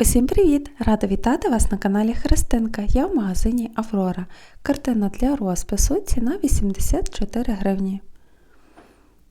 Усім привіт! Рада вітати вас на каналі Христинка. Я в магазині Аврора. Картина для розпису ціна 84 гривні.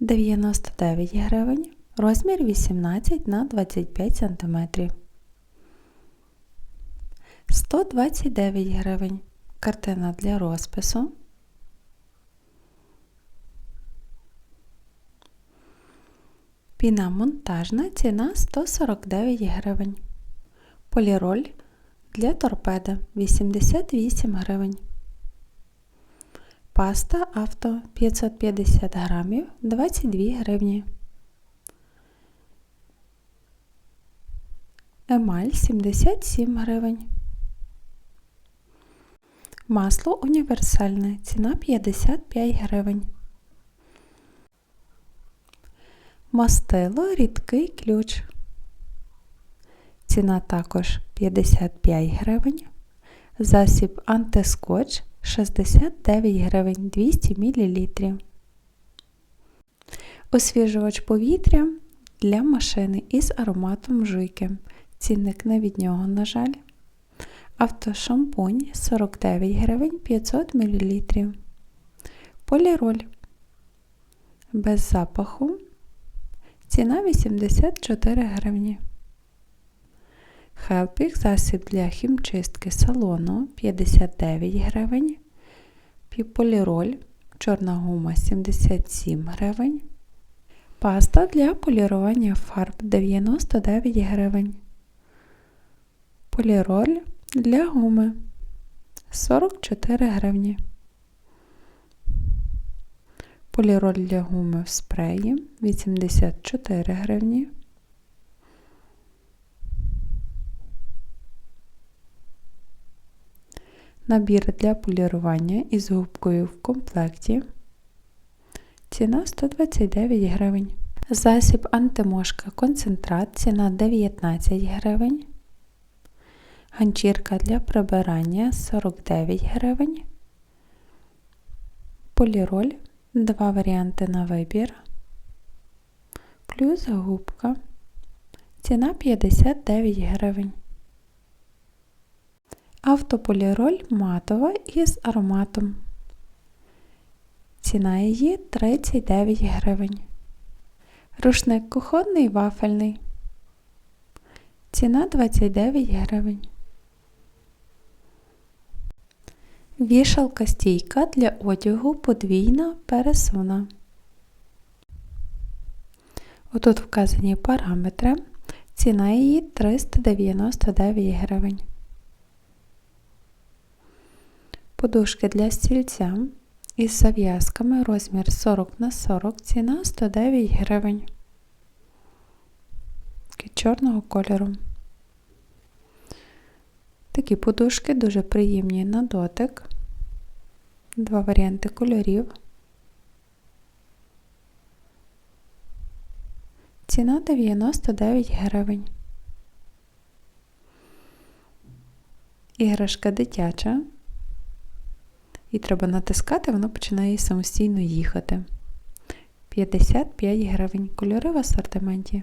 99 гривень. Розмір 18 на 25 см. 129 гривень. Картина для розпису. Піна монтажна ціна 149 гривень. Поліроль для торпеда 88 гривень. Паста авто 550 грамів 22 гривні. Емаль 77 гривень. Масло універсальне. Ціна 55 гривень. Мастило рідкий ключ. Ціна також 55 гривень. Засіб антискотч 69 гривень 200 мл. Освіжувач повітря для машини із ароматом жуйки. Цінник не від нього, на жаль. Автошампунь 49 гривень 500 мл. Поліроль без запаху. Ціна 84 гривні. Хелпік засіб для хімчистки салону 59 гривень. Поліроль чорна гума 77 гривень. Паста для полірування фарб 99 гривень. Поліроль для гуми 44 гривні. Поліроль для гуми в спреї 84 гривні. Набір для полірування із губкою в комплекті. Ціна 129 гривень. Засіб антимошка концентрат. Ціна 19 гривень. Ганчірка для прибирання 49 гривень. Поліроль. Два варіанти на вибір. Плюс губка. Ціна 59 гривень. Автополіроль матова із ароматом. Ціна її 39 гривень. Рушник кухонний вафельний. Ціна 29 гривень. Вішалка стійка для одягу подвійна пересуна. Отут вказані параметри. Ціна її 399 гривень. Подушки для стільця із зав'язками розмір 40 на 40, ціна 109 гривень. Чорного кольору. Такі подушки дуже приємні на дотик. Два варіанти кольорів. Ціна 99 гривень. Іграшка дитяча. І треба натискати, воно починає самостійно їхати. 55 гривень. Кольори в асортименті.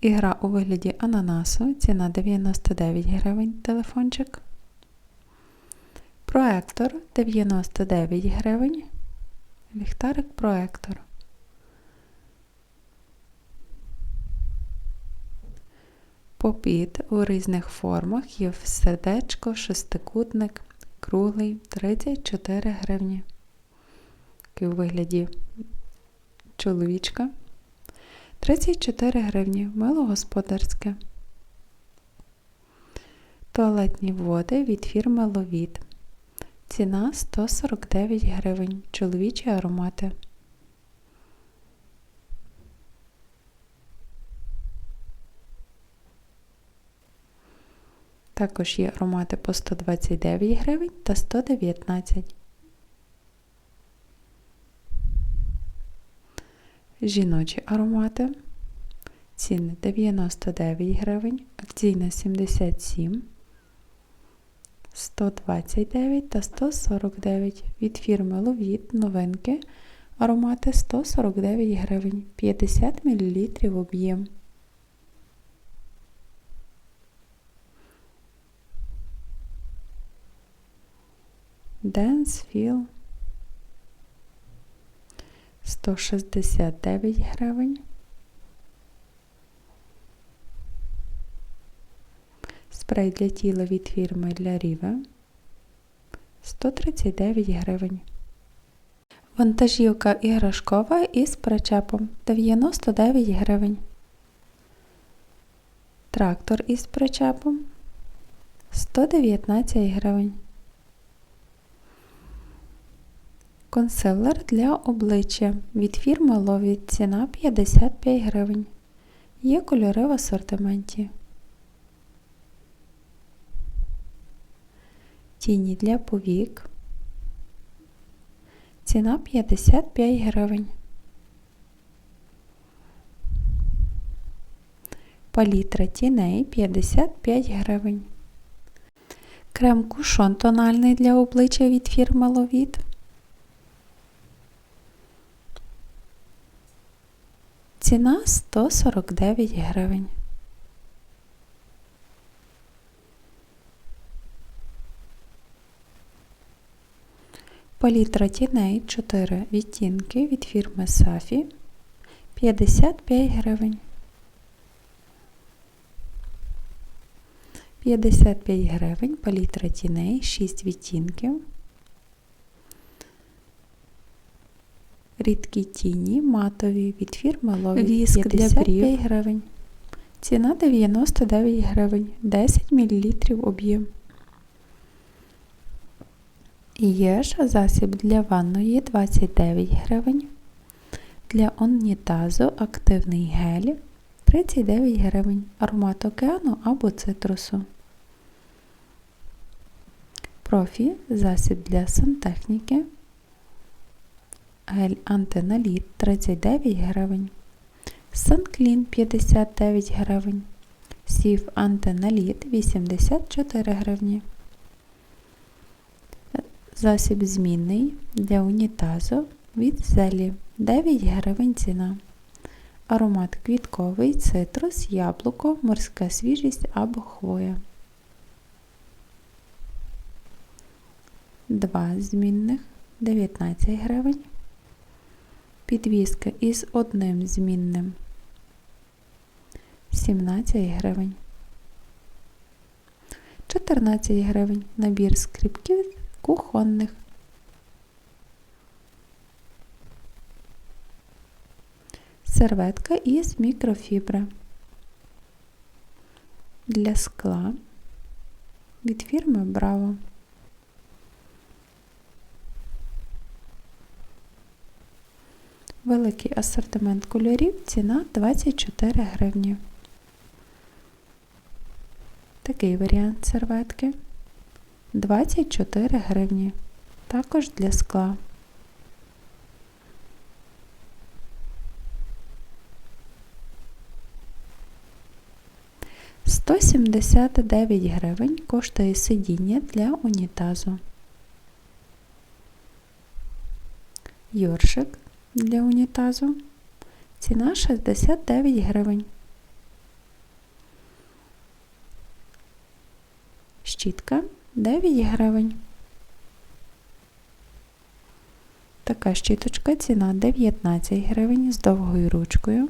Ігра у вигляді ананасу. Ціна 99 гривень телефончик. Проектор 99 гривень. Ліхтарик проектор. Попіт у різних формах є сердечко, шестикутник, круглий 34 гривні. Такий у вигляді чоловічка. 34 гривні, мило господарське. Туалетні води від фірми Ловіт. Ціна 149 гривень. Чоловічі аромати. Також є аромати по 129 гривень та 119. Жіночі аромати. Ціни 99 гривень, акційна 77, 129 та 149 від фірми Ловіт новинки Аромати 149 гривень, 50 мл об'єм. Dance Feel 169 гривень. Спрей для тіла від фірми для Ріве 139 гривень. Вантажівка іграшкова із причепом 99 гривень. Трактор із причепом 119 гривень. Консилер для обличчя від фірми Лові ціна 55 гривень. Є кольори в асортименті. Тіні для повік. Ціна 55 гривень. Палітра тіней 55 гривень. Крем кушон тональний для обличчя від фірми Ловіт. Ціна 149 гривень. Палітра тіней 4 відтінки від фірми Сафі 55 гривень. 55 гривень палітра тіней 6 відтінків. Рідкі тіні матові від фірми Лові Віск для 55 брів. гривень. Ціна 99 гривень, 10 мл об'єм. Єж засіб для ванної 29 гривень. Для унітазу активний гель 39 гривень. Аромат океану або цитрусу. Профі засіб для сантехніки. Гель антиналіт 39 гривень. Санклін 59 гривень. Сів антиналіт 84 гривні. Засіб змінний для унітазу від зелі 9 гривень ціна. Аромат квітковий, цитрус, яблуко, морська свіжість або хвоя. Два змінних 19 гривень. Підвіска із одним змінним 17 гривень. 14 гривень. Набір скріпків кухонних. Серветка із мікрофібри. Для скла від фірми Браво. Великий асортимент кольорів, ціна 24 гривні. Такий варіант серветки 24 гривні. Також для скла. Сто сімдесят гривень коштує сидіння для унітазу. Йоршик для унітазу. Ціна 69 гривень. Щітка 9 гривень. Така щіточка ціна 19 гривень з довгою ручкою.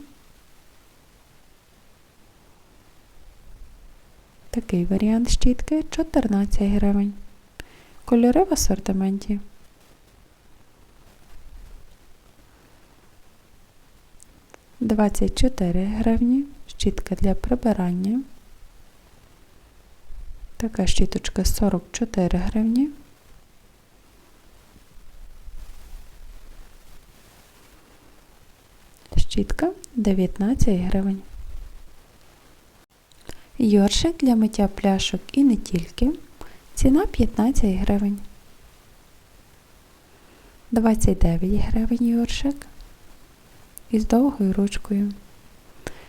Такий варіант щітки 14 гривень. Кольори в асортименті. Двадцять чотири гривні. Щітка для прибирання. Така щіточка 44 гривні. Щітка 19 гривень. Йоршик для миття пляшок і не тільки. Ціна 15 гривень. 29 гривень йоршик із довгою ручкою.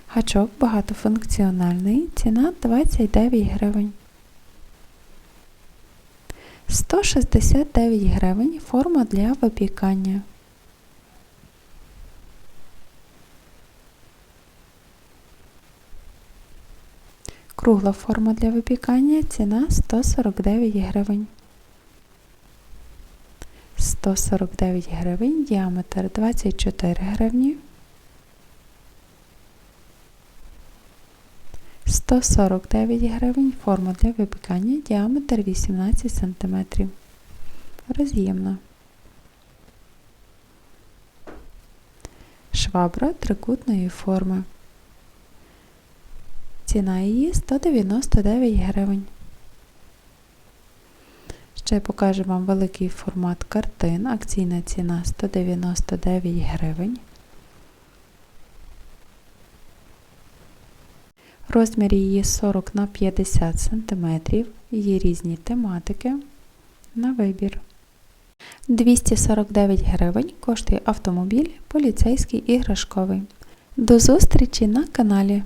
Гачок багатофункціональний, ціна 29 гривень. 169 гривень форма для випікання. Кругла форма для випікання ціна 149 гривень. 149 гривень, діаметр 24 гривні. 149 гривень, форма для випікання, діаметр 18 см. Роз'ємна. Швабра трикутної форми. Ціна її 199 гривень. Ще покажу вам великий формат картин. Акційна ціна 199 гривень. Розмір її 40 на 50 см. Є різні тематики. На вибір. 249 гривень коштує автомобіль поліцейський іграшковий. До зустрічі на каналі!